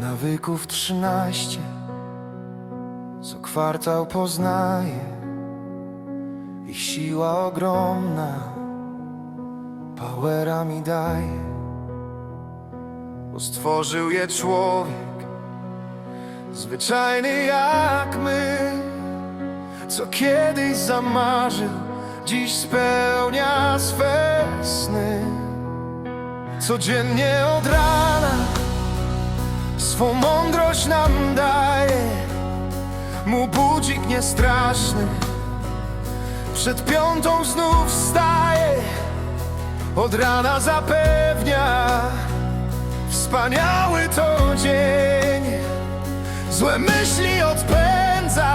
nawyków trzynaście Co kwartał poznaje. Ich siła ogromna Powera mi daje. Bo stworzył je człowiek Zwyczajny jak my Co kiedyś zamarzył Dziś spełnia swe sny. Codziennie od rana Swą mądrość nam daje Mu budzik niestraszny. Przed piątą znów wstaje Od rana zapewnia Wspaniały to dzień. Złe myśli odpędza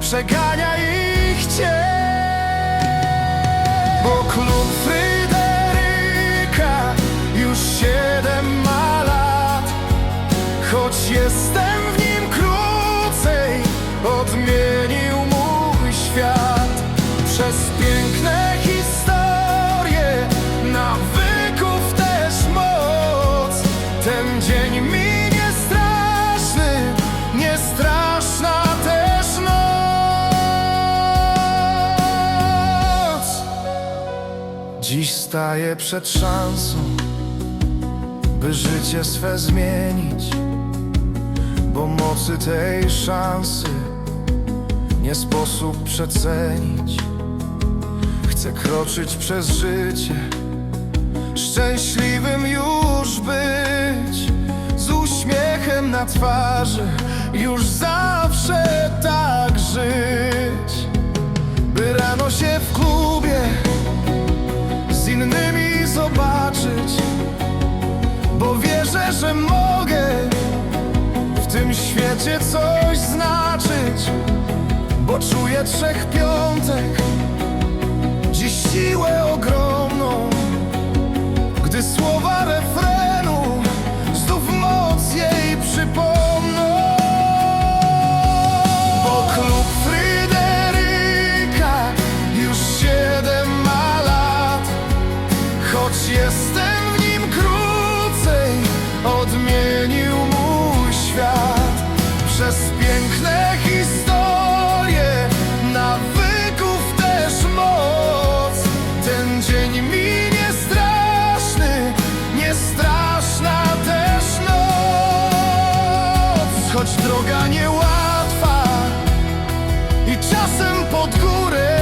Przegania ich Choć jestem w nim krócej Odmienił mój świat. Przez piękne historie Nawyków też moc. Ten dzień mi nie straszny Nie straszna też noc Dziś staję przed szansą by życie swe zmienić, bo mocy tej szansy nie sposób przecenić. Chcę kroczyć przez życie, szczęśliwym już być, z uśmiechem na twarzy, już zawsze tak żyć, by rano się w klubie z innymi zobaczyć bo wierzę, że mogę świecie coś znaczyć, bo czuję trzech piątek, dziś siłę ogromną, przez piękne historie, nawyków też moc. Ten dzień mi nie straszny, nie straszna też noc, choć droga niełatwa i czasem pod górę,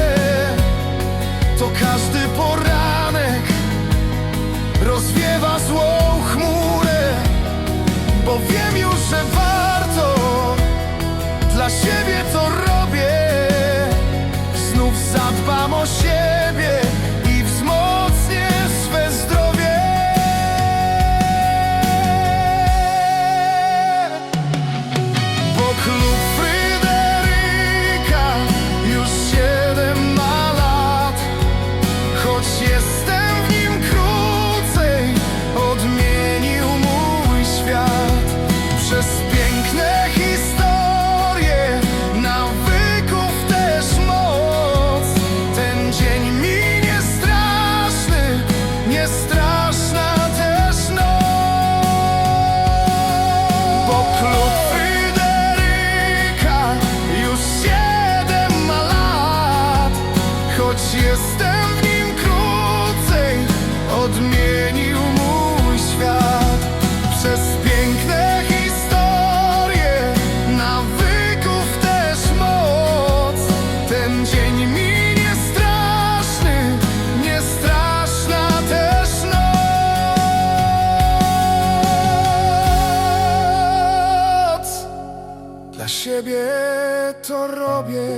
Dla siebie to robię.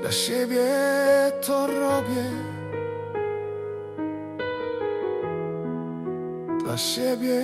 Dla siebie to robię. Dla siebie